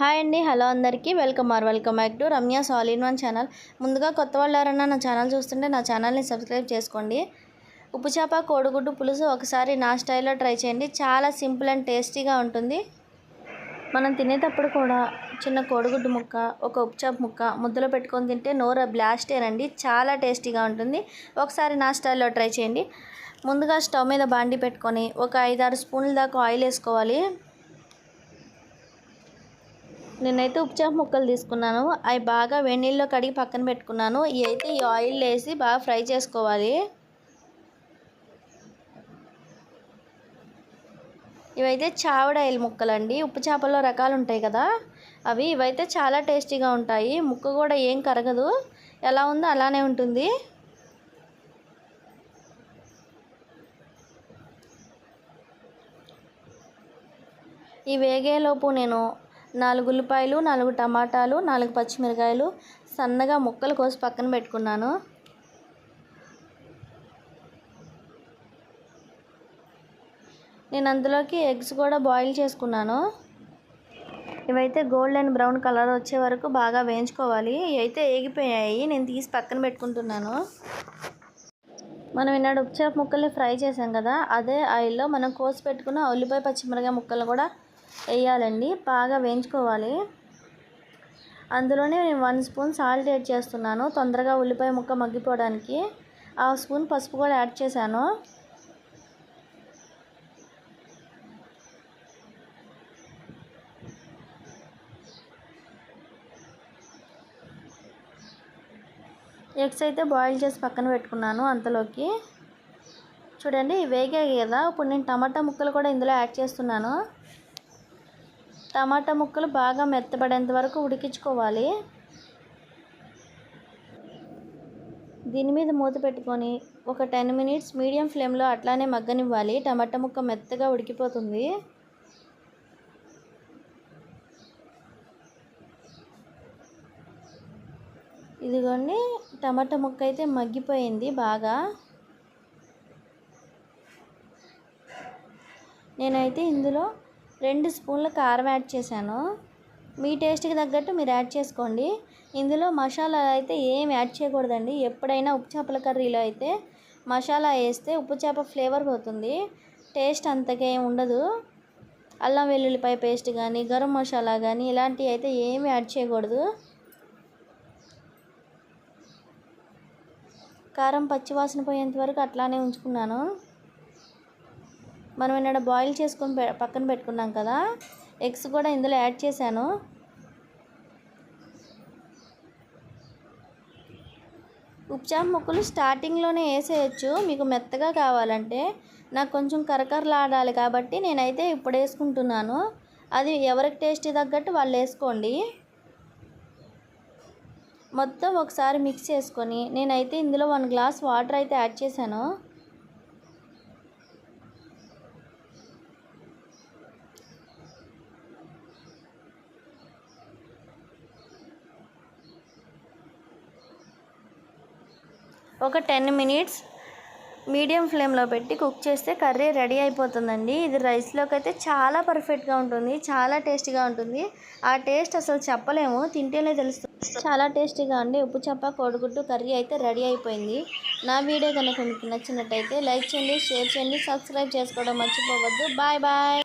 Hi అండి hello అందరికీ. Welcome or welcome back to Ramya సాల్ ఇన్ వన్ ఛానల్. ముందుగా కొత్త వాళ్ళు ఎవరన్నా నా ఛానల్ చూస్తుంటే నా ఛానల్ని సబ్స్క్రైబ్ చేసుకోండి. ఉప్పు చేప కోడిగుడ్డు పులుసు ఒకసారి నా స్టైల్లో ట్రై చేయండి. చాలా సింపుల్ అండ్ టేస్టీగా ఉంటుంది. మనం తినేటప్పుడు కూడా చిన్న కోడిగుడ్డు ముక్క ఒక ఉప్పు చేప ముక్క ముద్దలో పెట్టుకొని తింటే నోరు బ్లాస్టేనండి చాలా టేస్టీగా ఉంటుంది. ఒకసారి నా స్టైల్లో ట్రై చేయండి. ముందుగా స్టవ్ మీద బాండి పెట్టుకొని ఒక ఐదారు స్పూన్ల దాకా ఆయిల్ వేసుకోవాలి. నేనైతే ఉప్పుచేప ముక్కలు తీసుకున్నాను. అవి బాగా వెన్నీళ్ళలో కడిగి పక్కన పెట్టుకున్నాను. ఇవి అయితే ఈ ఆయిల్ వేసి బాగా ఫ్రై చేసుకోవాలి. ఇవైతే చావడాయిల్ ముక్కలండి. ఉప్పు చేపల్లో రకాలు ఉంటాయి కదా అవి ఇవైతే చాలా టేస్టీగా ఉంటాయి. ముక్క కూడా ఏం కరగదు. ఎలా ఉందో అలానే ఉంటుంది. ఈ వేగేలోపు నేను నాలుగు ఉల్లిపాయలు నాలుగు టమాటాలు నాలుగు పచ్చిమిరకాయలు సన్నగా ముక్కలు కోసి పక్కన పెట్టుకున్నాను. నేను అందులోకి ఎగ్స్ కూడా బాయిల్ చేసుకున్నాను. ఇవైతే గోల్డ్ అండ్ బ్రౌన్ కలర్ వచ్చే వరకు బాగా వేయించుకోవాలి. ఇవైతే ఏగిపోయాయి. నేను తీసి పక్కన పెట్టుకుంటున్నాను. మనం ఈనాడు ఉప్పు ముక్కల్ని ఫ్రై చేసాం కదా అదే ఆయిల్లో మనం కోసి పెట్టుకున్న ఉల్లిపాయ పచ్చిమిరకాయ ముక్కలు కూడా వేయాలండి బాగా వేయించుకోవాలి. అందులోనే నేను వన్ స్పూన్ సాల్ట్ యాడ్ చేస్తున్నాను. తొందరగా ఉల్లిపాయ ముక్క మగ్గిపోవడానికి హాఫ్ స్పూన్ పసుపు కూడా యాడ్ చేశాను. ఎగ్స్ అయితే బాయిల్ చేసి పక్కన పెట్టుకున్నాను అంతలోకి. చూడండి వేగాయి కదా. ఇప్పుడు నేను టమాటా ముక్కలు కూడా ఇందులో యాడ్ చేస్తున్నాను. టమాటా ముక్కలు బాగా మెత్తబడేంత వరకు ఉడికించుకోవాలి. దీని మీద మూత పెట్టుకొని ఒక టెన్ మినిట్స్ మీడియం ఫ్లేమ్లో అట్లానే మగ్గనివ్వాలి. టమాటా ముక్క మెత్తగా ఉడికిపోతుంది. ఇదిగోండి టమాటా ముక్క అయితే మగ్గిపోయింది బాగా. నేనైతే ఇందులో రెండు స్పూన్ల కారం యాడ్ చేశాను. మీ టేస్ట్కి తగ్గట్టు మీరు యాడ్ చేసుకోండి. ఇందులో మసాలా అయితే ఏం యాడ్ చేయకూడదండి. ఎప్పుడైనా ఉప్పు చేపల కర్రీలో అయితే మసాలా వేస్తే ఉప్పు చేప ఫ్లేవర్ పోతుంది. టేస్ట్ అంతగా ఉండదు. అల్లం వెల్లుల్లిపాయ పేస్ట్ కానీ గరం మసాలా కానీ ఇలాంటివి అయితే ఏమి యాడ్ చేయకూడదు. కారం పచ్చివాసన పోయేంత వరకు అట్లానే ఉంచుకున్నాను. మనం ఇక్కడ బాయిల్ చేసుకొని పక్కన పెట్టుకున్నాం కదా ఎగ్స్ కూడా ఇందులో యాడ్ చేశాను. ఉప్చాం ముక్కలు స్టార్టింగ్లోనే వేసేయచ్చు. మీకు మెత్తగా కావాలంటే నాకు కొంచెం కరకరలాడాలి కాబట్టి నేనైతే ఇప్పుడు వేసుకుంటున్నాను. అది ఎవరికి టేస్ట్ తగ్గట్టు వాళ్ళు వేసుకోండి. మొత్తం ఒకసారి మిక్స్ చేసుకొని నేనైతే ఇందులో వన్ గ్లాస్ వాటర్ అయితే యాడ్ చేశాను. ఒక టెన్ మినిట్స్ మీడియం ఫ్లేమ్లో పెట్టి కుక్ చేస్తే కర్రీ రెడీ అయిపోతుందండి. ఇది రైస్లోకి అయితే చాలా పర్ఫెక్ట్గా ఉంటుంది చాలా టేస్టీగా ఉంటుంది. ఆ టేస్ట్ అసలు చెప్పలేము తింటేనే తెలుస్తుంది. చాలా టేస్టీగా ఉండి ఉప్పు చప్ప కోడిగుడ్డు కర్రీ అయితే రెడీ అయిపోయింది. నా వీడియో కనుక మీకు నచ్చినట్టయితే లైక్ చేయండి షేర్ చేయండి సబ్స్క్రైబ్ చేసుకోవడం మర్చిపోవద్దు. Bye bye.